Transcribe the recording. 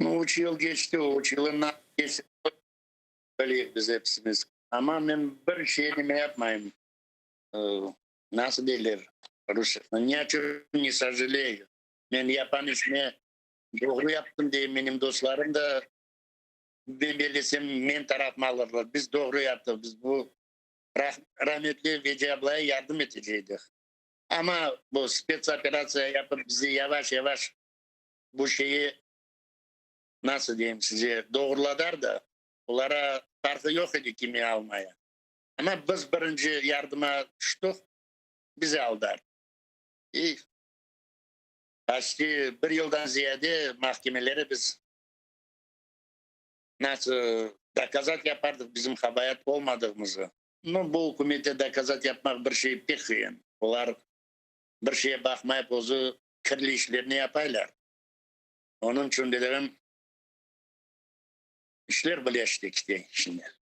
Ну, üç yıl geçti. O üç yılın ne geçti? Böyle biz hepsimiz. Ama ben bir şey ne yapmayayım. Ee, nasıl derler? Rusça. Ni o чем не сожалею. Ben yapan işimi doğru yaptım diye benim dostlarım da ben belirtsem men tarafıma alırlar. Biz doğru yaptık. Biz bu rah rahmetli Veci ablaya yardım edecektik. Ama bu spets operasyon yapıp bizi yavaş yavaş bu şeyi nasıl diyeyim size doğruladılar da onlara farkı yok idi kimi almaya. Ama biz birinci yardıma düştük bizi aldılar. İyi. Kaçtı bir yıldan ziyade mahkemelere biz nasıl dakazat yapardık bizim habayat olmadığımızı. Ну, bu hükümete dakazat yapmak bir şey pek kıyın. Onlar bir şeye bakmayıp ozu kirli işlerini yaparlar. Onun için dedim işler birleşti işte şimdi.